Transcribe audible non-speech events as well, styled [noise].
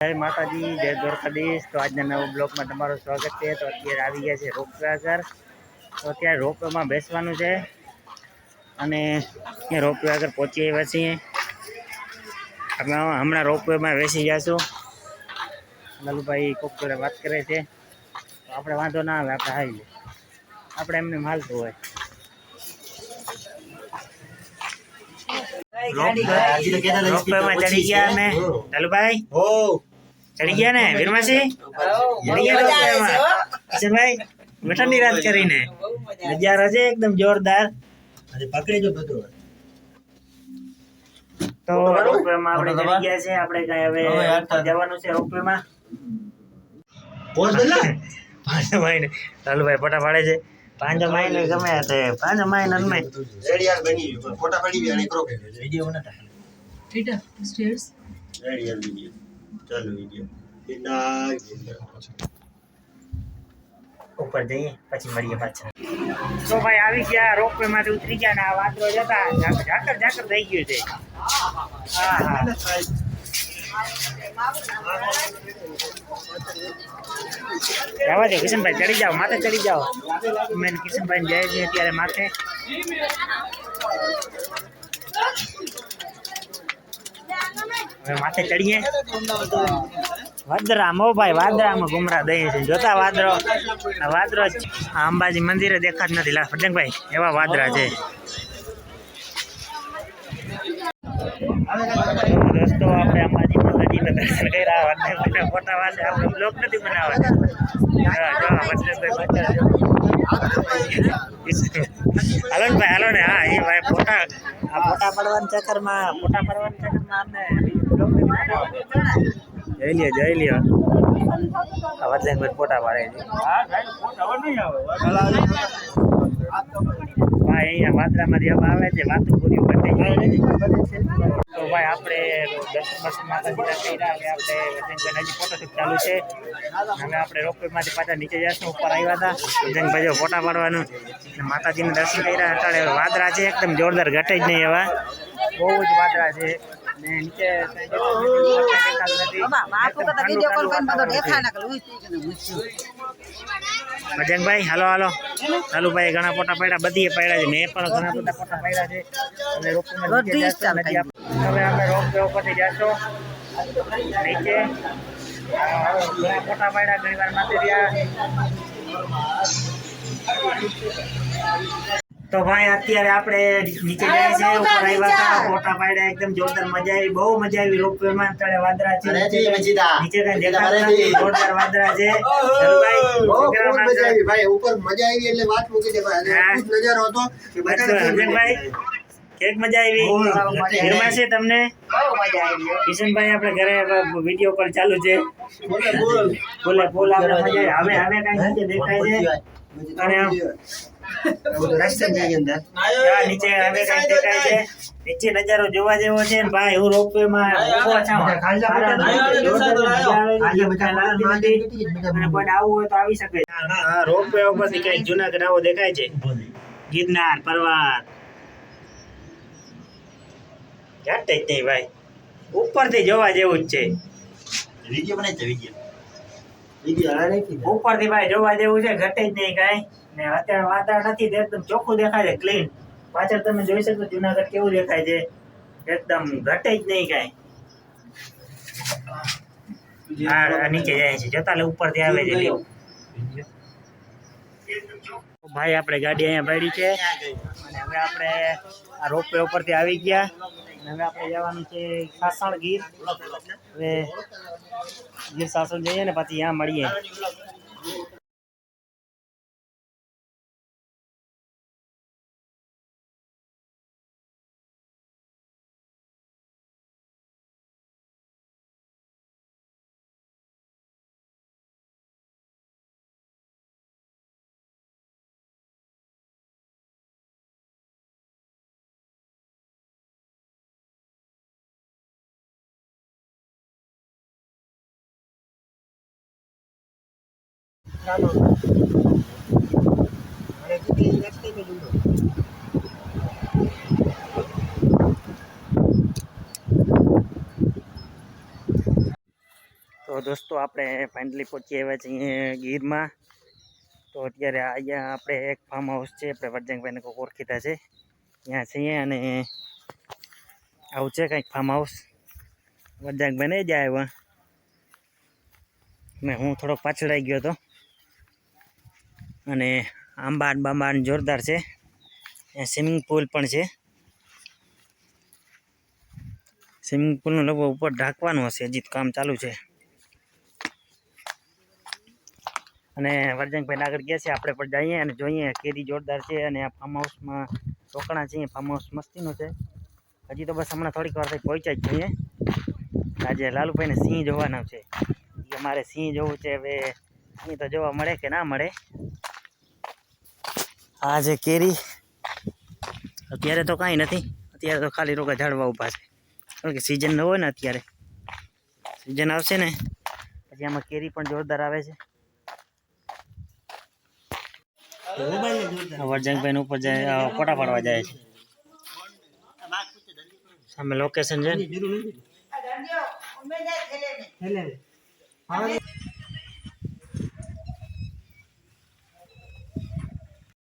જય માતાજી જય દ્વારકાધીશ. તો આજના નવા બ્લોકમાં તમારું સ્વાગત છે. તો અત્યારે આવી ગયા છે રોપવે આગળ તો અત્યારે રોપવેમાં બેસવાનું છે અને રોપવે આગળ પહોંચી આવ્યા છીએ. અમે હમણાં રોપવેમાં બેસી જઈશું લાલુભાઈ કોક જોડે વાત કરે છે. તો આપણે વાંધો ના આવે આપણે હારીએ આપણે એમને માલતું હોય. રોપવેમાં ચડી ગયા અમે. લાલુભાઈ? ચડી ગયા ને વીરમાસી ચડી ગયા કિશનભાઈ બેઠાની રાત કરીને. નજારો છે એકદમ જોરદાર. પકડી જો બધું. તો રોપવેમાં આપણે ચડી ગયા છે આપણે કઈ હવે જવાનું છે રોપવેમાં પોસ બદલા [laughs] પાંચ મહિને લાલુભાઈ ફોટા પાડે છે. પાંચ મહિને ગમે તે પાંચ મહિને અમે રેડિયાર બની ફોટા પાડી અને કરો કે. વિડિયો બનાતા Peter, સ્ટેર્સ રેડિયાર વિડિયો ચાલો વિડિયો. ઉપર જઈએ પછી મળીએ પાછા. તો ભાઈ આવી ગયા રોપવે માંથી ઉતરી ગયા ને આ વાદળો જતા ઝાકર ઝાકર ઝાકર થઈ ગયું છે. હા હા. જવા દે કિશનભાઈ ચડી જાઓ માથે ચડી જાઓ. મેં કિશનભાઈ જાય છે અત્યારે માથે. માથે ચડીએ. વાદરામાં મોભાઈ વાદરામાં ગુમરા દઈએ છે જોતા વાદરો? વાદરો આ અંબાજી મંદિરે દેખાત નથી. લા એવા વાદરા છે. દોસ્તો આપણે અંબાજી માતાજીના વાદરા ફોટા વાસે. આપણે બ્લોક નથી બનાવવા. હાલો ને ભાઈ, હાલો ને. હા, એ ભાઈ ફોટા આ ફોટા પડવાના ચક્કરમાં, ફોટા પડવાના ચક્કરમાં અમને જઈ લ્યો જઈ લ્યો. આ કોઈ ફોટા પાડે છે ભાઈ અહીંયા વાદરામાંથી હવે આવે છે, વાતો પૂરી કરી તો ભાઈ, આપણે દર્શન માતાજીના કર્યા હવે આપણે વજનભાઈ હજી ફોટોશૂટ ચાલુ છે હવે આપણે રોપવેમાંથી પાછા નીચે જઈશું ઉપર આવ્યા હતા વજનભાઈ જો ફોટા પાડવાનું માતાજીના દર્શન કર્યા અત્યારે વાદરા છે એકદમ જોરદાર ઘટે જ નહીં એવા બહુ જ વાદરા છે ને નીચે. ભજનભાઈ હાલો હાલો. લાલુભાઈ ઘણા ફોટા પાડ્યા બધી પડ્યા છે. મેં પણ ઘણા બધા ફોટા પાડ્યા છે. અને હવે અમે રોપવે ઉપરથી જઈશું નીચે. ઘણા ફોટા પાડ્યા ઘણી વાર માથે રહ્યા. તો ભાઈ અત્યારે આપણે નીચે જઈએ છીએ ઉપર આવ્યા હતા ફોટા પાડ્યા એકદમ જોરદાર મજા આવી. બહુ મજા આવી રોપ વે વાદળા છે વાદરા છે નીચે કઈ દેખાતા નથી. જોરદાર વાદરા છે. ભાઈ ઉપર મજા આવી એટલે વાત મૂકી દે ભાઈ. નજારો હતો. કે હરજનભાઈ, કેક મજા આવી? બહુ મજા આવી. તમને? કિશનભાઈ આપણે ઘરે વીડિયો કોલ ચાલુ છે. બોલે બોલ. બોલે બોલ આપણે મજા આવે. હવે હવે કઈ દેખાય છે? અને આમ નીચે હવે કઈ દેખાય છે. નીચે નજારો જોવા જેવો છે ને ભાઈ હું આવે છે. અને કોઈને આવવું હોય તો આવી શકે. હા રોપવે ઉપરથી કંઈક જુનાગઢ આવો દેખાય છે? ગિરનાર પર્વત ઘાટે જ નહીં ભાઈ? ઉપરથી જોવા જેવું જ છે. વિડિયો બનાવી છે વિડિયો. ઉપરથી ભાઈ જોવા જેવું છે ઘટે જ નહીં કાંઈ. ને અત્યારે વાતાવરણ નથી એકદમ ચોખ્ખું દેખાય છે ક્લીન પાછળ તમે જોઈ શકો જુનાગઢ કેવું દેખાય છે. એકદમ ઘટે જ નહીં કાંઈ. આ આ નીચે જાય છે જોતા લે ઉપરથી આવે છે ભાઈ આપણે ગાડી અહીંયા પડી છે. અને હવે આપણે આ રોપવે ઉપરથી આવી ગયા. હવે આપણે જવાનું છે સાસણ ગીર. હવે ગીર સાસણ જઈએ ને પછી ત્યાં મળીએ. तो दोस्तों अपने फाइनली पोची आया गीर में तो अत्यार आप एक फार्म हाउस है वर्जंग भाई ने कोई ओरखीता है यहाँ से कहीं फार्म हाउस वर्जंग भाई ने जाए मैं हूँ थोड़ा पछड़ाई गो तो અને આંબા બાંબા જોરદાર છે. સ્વિમિંગ પુલ પણ છે. સ્વિમિંગ પુલનું લગભગ ઉપર ઢાંકવાનું હશે, હજી કામ ચાલુ છે. અને વરજંગભાઈ આગળ ગયા છે, આપણે પણ જઈએ અને જોઈએ, કેરી જોરદાર છે અને આ ફાર્મ હાઉસમાં રોકાણા છે ફાર્મ હાઉસ મસ્તીનું છે. હજી તો બસ હમણાં થોડીક વાર થઈ પહોંચ્યા જ જોઈએ આજે લાલુભાઈને સિંહ જોવાના છે. અમારે મારે સિંહ જોવું છે, હવે સિંહ તો જોવા મળે કે ના મળે? આ છે કેરી. અત્યારે તો કાંઈ નથી. અત્યારે તો ખાલી રોકા ઝાડવા ઊભા છે. કારણ કે સિઝન ન હોય ને અત્યારે. સિઝન આવશે ને, પછી આમાં કેરી પણ જોરદાર આવે છે. વરજંગભાઈ ઉપર જાય ફોટા પાડવા જાય છે. સામે લોકેશન છે ને.